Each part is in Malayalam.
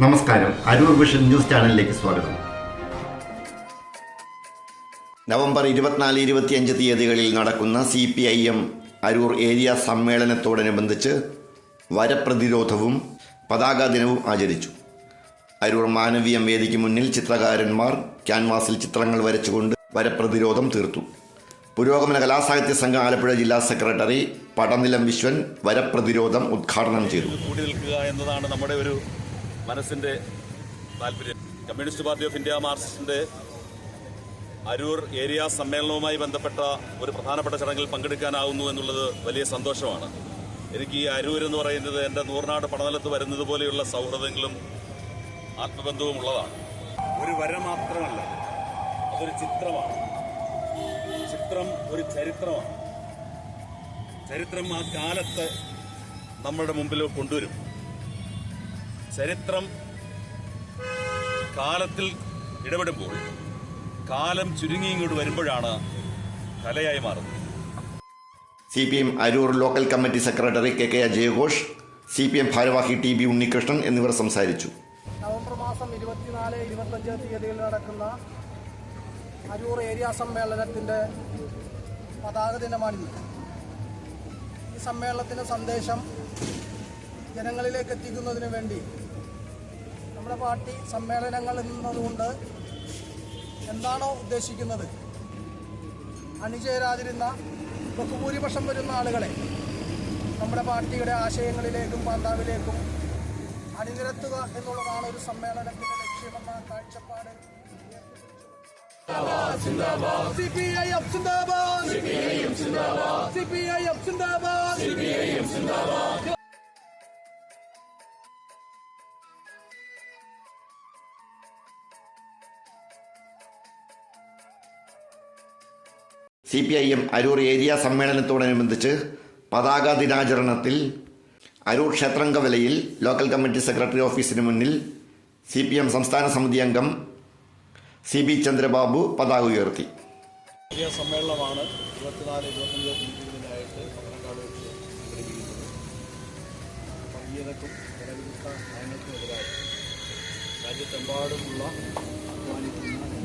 നമസ്കാരം. അരൂർ വിഷൻ ന്യൂസ് ചാനലിലേക്ക് സ്വാഗതം. നവംബർ ഇരുപത്തിനാല് ഇരുപത്തിയഞ്ച് തീയതികളിൽ നടക്കുന്ന C P I M Aroor area സമ്മേളനത്തോടനുബന്ധിച്ച് വരപ്രതിരോധവും പതാക ദിനവും ആചരിച്ചു. അരൂർ മാനവീയം വേദിക്ക് മുന്നിൽ ചിത്രകാരന്മാർ ക്യാൻവാസിൽ ചിത്രങ്ങൾ വരച്ചുകൊണ്ട് വരപ്രതിരോധം തീർത്തു. പുരോഗമന കലാസാഹിത്യ സംഘം ആലപ്പുഴ ജില്ലാ സെക്രട്ടറി പടനിലം വിശ്വൻ വരപ്രതിരോധം ഉദ്ഘാടനം ചെയ്തു. കൂടി നിൽക്കുക എന്നതാണ് നമ്മുടെ ഒരു മനസ്സിന്റെ താല്പര്യം. കമ്മ്യൂണിസ്റ്റ് പാർട്ടി ഓഫ് ഇന്ത്യ മാർക്സിസ്റ്റിന്റെ അരൂർ ഏരിയ സമ്മേളനവുമായി ബന്ധപ്പെട്ട ഒരു പ്രധാനപ്പെട്ട ചടങ്ങിൽ പങ്കെടുക്കാനാവുന്നു എന്നുള്ളത് വലിയ സന്തോഷമാണ്. എനിക്ക് ഈ അരൂർ എന്ന് പറയുന്നത് എന്റെ നൂറിനാട് പടനിലത്ത് വരുന്നത് പോലെയുള്ള സൗഹൃദങ്ങളും ആത്മബന്ധവും ഉള്ളതാണ്. ഒരു വര മാത്രമല്ല അതൊരു ചിത്രമാണ്. ചിത്രം ഒരു ചരിത്രമാണ്. ചരിത്രം ആ കാലത്ത് നമ്മുടെ മുമ്പിൽ കൊണ്ടുവരും. ചരിത്രം കാലത്തിൽ ഇടപെടുമ്പോൾ കാലം ചുരുങ്ങി ഇങ്ങോട്ട് വരുമ്പോഴാണ് കലയായി മാറുന്നത്. C P M Aroor local committee secretary K K അജയഘോഷ് C P M ഭാരവാഹി ടി ബി ഉണ്ണികൃഷ്ണൻ എന്നിവർ സംസാരിച്ചു. നവംബർ മാസം ഇരുപത്തിനാല് ഇരുപത്തഞ്ച് തീയതിയിൽ നടക്കുന്ന അരൂർ ഏരിയ സമ്മേളനത്തിന്റെ പതാക ദിനമാണിത്. ഈ സമ്മേളനത്തിന്റെ സന്ദേശം ജനങ്ങളിലേക്ക് എത്തിക്കുന്നതിന് വേണ്ടി നമ്മുടെ പാർട്ടി സമ്മേളനങ്ങൾ എന്നതുകൊണ്ട് എന്താണോ ഉദ്ദേശിക്കുന്നത്? അണിചേരാതിരുന്ന ബഹുഭൂരിപക്ഷം വരുന്ന ആളുകളെ നമ്മുടെ പാർട്ടിയുടെ ആശയങ്ങളിലേക്കും പാന്താവിലേക്കും അണിനിരത്തുക എന്നുള്ളതാണ് ഒരു സമ്മേളനത്തിന്റെ ലക്ഷ്യമെന്ന കാഴ്ചപ്പാട് CPI CPI CPIM C P I M Aroor area സമ്മേളനത്തോടനുബന്ധിച്ച് പതാക ദിനാചരണത്തിൽ അരൂർ ക്ഷേത്രങ്കവലയിൽ ലോക്കൽ കമ്മിറ്റി സെക്രട്ടറി ഓഫീസിന് മുന്നിൽ സി പി എം സംസ്ഥാന സമിതി അംഗം സി ബി ചന്ദ്രബാബു പതാക ഉയർത്തി. സമ്മേളനമാണ് ഇരുപത്തിനാല് ഇരുപത്തഞ്ച് തീയതികളിലായിട്ട് പത്രക്കാട് വെച്ച് സംഘടിപ്പിക്കുന്നത് വർഗീയതക്കും ജനവിരുദ്ധ നയങ്ങൾക്കുമെതിരായി രാജ്യത്തെമ്പാടുമുള്ള അധ്വാനിക്കുന്ന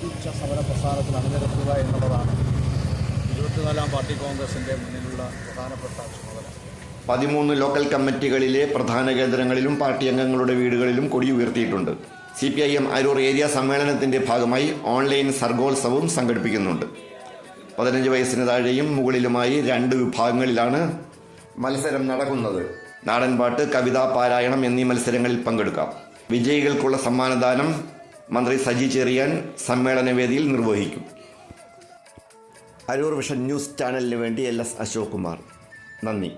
യോജിച്ച സമര പ്രസ്ഥാനത്തിൽ അണിനിരത്തുക എന്നുള്ളതാണ് ഇരുപത്തിനാലാം പാർട്ടി കോൺഗ്രസിന്റെ മുന്നിലുള്ള പ്രധാനപ്പെട്ട ചുമതല. പതിമൂന്ന് ലോക്കൽ കമ്മിറ്റികളിലെ പ്രധാന കേന്ദ്രങ്ങളിലും പാർട്ടി അംഗങ്ങളുടെ വീടുകളിലും കൊടി ഉയർത്തിയിട്ടുണ്ട്. C P I M Aroor area സമ്മേളനത്തിന്റെ ഭാഗമായി ഓൺലൈൻ സർഗോത്സവം സംഘടിപ്പിക്കുന്നുണ്ട്. പതിനഞ്ച് വയസ്സിന് താഴെയും മുകളിലുമായി രണ്ട് വിഭാഗങ്ങളിലാണ് മത്സരം നടക്കുന്നത്. നാടൻപാട്ട് കവിതാ പാരായണം എന്നീ മത്സരങ്ങളിൽ പങ്കെടുക്കാം. വിജയികൾക്കുള്ള സമ്മാനദാനം മന്ത്രി സജി ചെറിയാൻ സമ്മേളനവേദിയിൽ നിർവഹിക്കും. അരൂർ വിഷൻ ന്യൂസ് ചാനലിന് വേണ്ടി എൽ എസ് അശോക് കുമാർ നന്ദി.